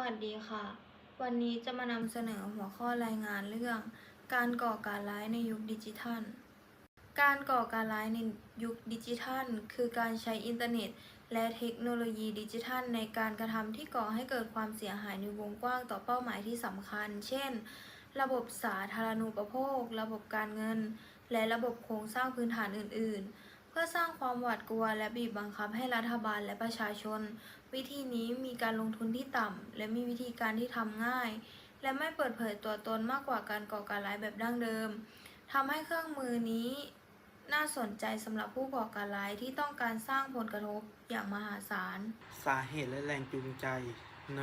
วัสดีค่ะ วันนี้จะมานำเสนอหัวข้อรายงานเรื่อง การก่อการร้ายในยุคดิจิทัล การก่อการร้ายในยุคดิจิทัล คือการใช้อินเทอร์เน็ต และเทคโนโลยีดิจิทัล ในการกระทำที่ก่อให้เกิดความเสียหายในวงกว้างต่อเป้าหมายที่สำคัญ เช่น ระบบสาธารณูปโภค ระบบการเงิน และระบบโครงสร้างพื้นฐานอื่น ๆ เพื่อสร้างความหวาดกลัวและบีบบังคับให้รัฐบาลและประชาชน วิธีนี้มีการลงทุนที่ต่ำ และมีวิธีการที่ทำง่าย และไม่เปิดเผยตัวตนมากกว่าการก่อการร้ายแบบดั้งเดิมทำให้เครื่องมือนี้น่าสนใจสำหรับผู้ก่อการร้ายที่ต้องการสร้างผลกระทบอย่างมหาศาล สาเหตุและแรงจูงใจ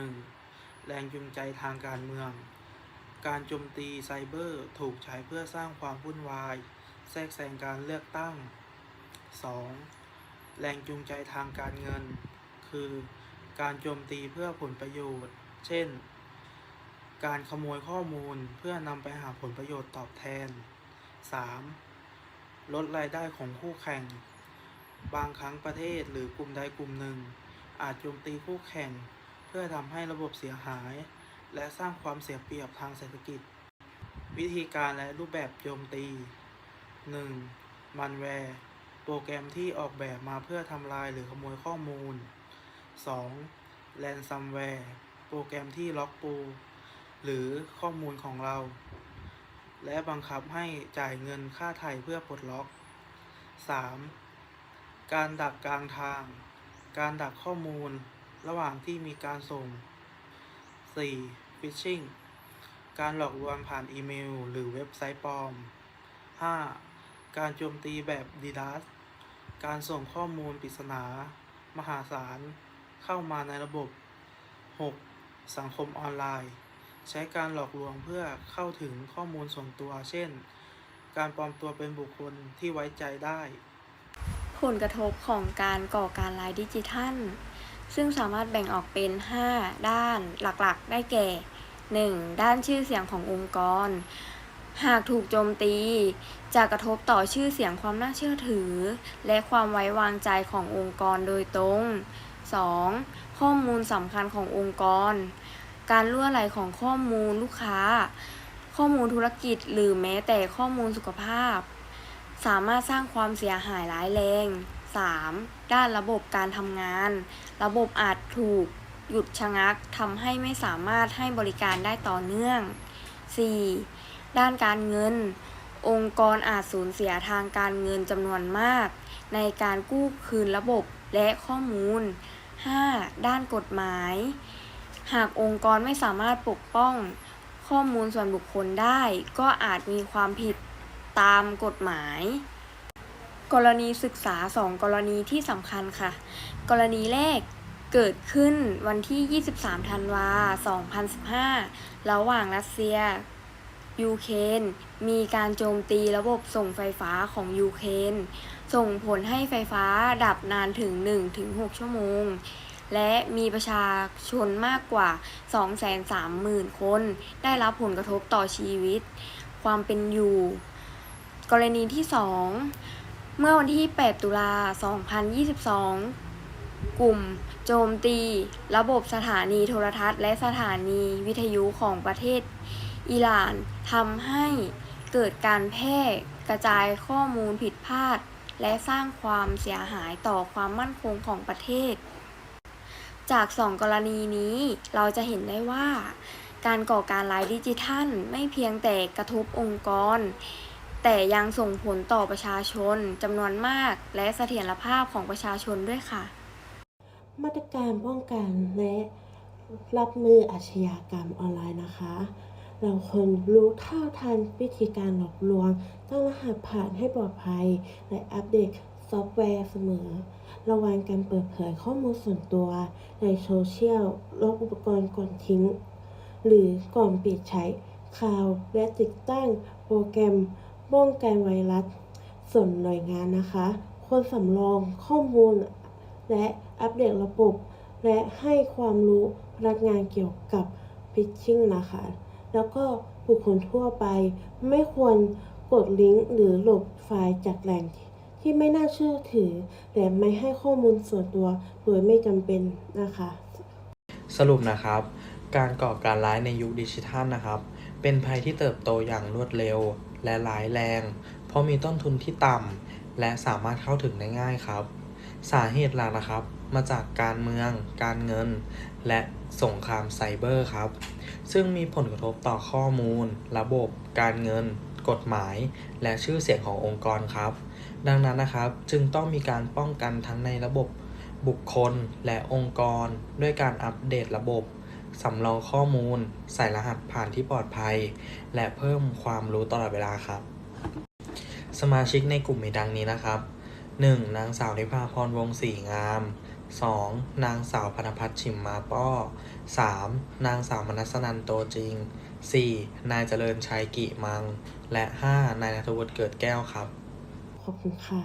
1. แรงจูงใจทางการเมือง การโจมตีไซเบอร์ถูกใช้เพื่อสร้างความวุ่นวาย แทรกแซงการเลือกตั้ง 2. แรงจูงใจทางการเงิน คือ การโจมตีเพื่อผลประโยชน์ เช่น การขโมยข้อมูลเพื่อนำไปหาผลประโยชน์ตอบแทน 3. ลดรายได้ของคู่แข่ง บางครั้งประเทศหรือกลุ่มใดกลุ่มหนึ่ง อาจโจมตีคู่แข่ง เพื่อทำให้ระบบเสียหาย และสร้างความเสียเปรียบทางเศรษฐกิจ วิธีการและรูปแบบโจมตี 1. มันแวร์ รแกรมที่ออกแบบมาเพื่อทำลายหรือขโมยข้อมูล 2. แ a นซัมแวร์โปรแกรมที่ล็อกปู หรือข้อมูลของเรา และบังคับให้จ่ายเงินค่าไถ่เพื่อปลดล็อก 3. การดักกลางทาง การดักข้อมูลระหว่างที่มีการส่ง 4. Phishing การหลอกลวงผ่านอีเมล หรือเว็บไซต์ปลอม 5. การโจมตีแบบ DDoS การส่งข้อมูลปริศนา มหาศาล เข้ามาในระบบ 6. สังคมออนไลน์ ใช้การหลอกลวงเพื่อเข้าถึงข้อมูลส่วนตัว เช่น การปลอมตัวเป็นบุคคลที่ไว้ใจได้ ผลกระทบของการก่อการร้ายดิจิทัล ซึ่งสามารถแบ่งออกเป็น 5 ด้านหลักๆ ได้แก่ 1. ด้านชื่อเสียงขององค์กร หากถูกโจมตี จะกระทบต่อชื่อเสียงความน่าเชื่อถือ และความไว้วางใจขององค์กรโดยตรง 2. ข้อมูลสำคัญขององค์กร การล่วไหลของข้อมูลลูกค้า ข้อมูลธุรกิจหรือแม้แต่ข้อมูลสุขภาพ สามารถสร้างความเสียหายร้ายแรง 3. ด้านระบบการทำงาน ระบบอาจถูกหยุดชะงักทำให้ไม่สามารถให้บริการได้ต่อเนื่อง 4. ด้านการเงิน องค์กรอาจสูญเสียทางการเงินจำนวนมาก ในการกู้คืนระบบและข้อมูล 5. ด้านกฎหมาย หากองค์กรไม่สามารถปกป้องข้อมูลส่วนบุคคลได้ ก็อาจมีความผิดตามกฎหมาย กรณีศึกษา 2 กรณีที่สำคัญค่ะ กรณีแรกเกิดขึ้นวันที่ 23 ธันวา 2015 ระหว่างรัสเซีย ยูเครนมีการโจมตีระบบส่งไฟฟ้าของยูเครนส่งผลให้ไฟฟ้าดับนานถึง 1-6 ชั่วโมง และมีประชาชนมากกว่า 230,000 คน ได้รับผลกระทบต่อชีวิต ความเป็นอยู่ กรณีที่ 2 เมื่อวันที่ 8 ตุลา 2022กลุ่มโจมตี ระบบสถานีโทรทัศน์และสถานีวิทยุของประเทศ อิหร่านทำให้เกิดการแพร่กระจายข้อมูลผิดพลาด และสร้างความเสียหายต่อความมั่นคงของประเทศ จากสองกรณีนี้เราจะเห็นได้ว่า การก่อการร้ายดิจิทัลไม่เพียงแต่กระทบองค์กร แต่ยังส่งผลต่อประชาชนจำนวนมากและเสถียรภาพของประชาชนด้วยค่ะ มาตรการป้องกันและรับมืออาชญากรรมออนไลน์นะคะ เราควรรู้เท่าทันวิธีการหลอกลวง ตั้งรหัสผ่านให้ปลอดภัย และอัปเดตซอฟต์แวร์เสมอ ระวังการเปิดเผยข้อมูลส่วนตัว ในโซเชียลลบอุปกรณ์ก่อนทิ้ง หรือก่อนปิดใช้คลาวด์และติดตั้งโปรแกรมป้องกันไวรัส ส่วนหน่วยงานนะคะ ควรสำรองข้อมูล และอัปเดตระบบ และให้ความรู้พนักงานเกี่ยวกับพิชชิ่งนะคะ แล้วก็บุคคลทั่วไป ไม่ควรกดลิงก์หรือโหลดไฟล์จากแหล่งที่ที่ไม่น่าเชื่อถือ และไม่ให้ข้อมูลส่วนตัวโดยไม่จำเป็นนะคะ สรุปนะครับ การก่อการร้ายในยุคดิจิทัลนะครับ เป็นภัยที่เติบโตอย่างรวดเร็ว และร้ายแรง เพราะมีต้นทุนที่ต่ำและสามารถเข้าถึงได้ง่ายครับ สาเหตุหลักนะครับ มาจากการเมือง การเงิน และสงครามไซเบอร์ครับ ซึ่งมีผลกระทบต่อข้อมูล ระบบ การเงิน กฎหมาย และชื่อเสียงขององค์กรครับ ดังนั้นนะครับจึงต้องมีการป้องกันทั้งในระบบบุคคลและองค์กร ด้วยการอัปเดตระบบ สำรองข้อมูล ใส่รหัสผ่านที่ปลอดภัย และเพิ่มความรู้ตลอดเวลาครับ สมาชิกในกลุ่มมีดังนี้นะครับ 1. นางสาวนิพาพรวงศ์ศรีงาม 2. นางสาวพนพัฒน์ชิมมาป้อ 3. นางสาวมนัสนันโตจริง 4. นายเจริญชัยกิมัง และ 5. นายนัทวุฒิเกิดแก้วครับ ขอบคุณค่ะ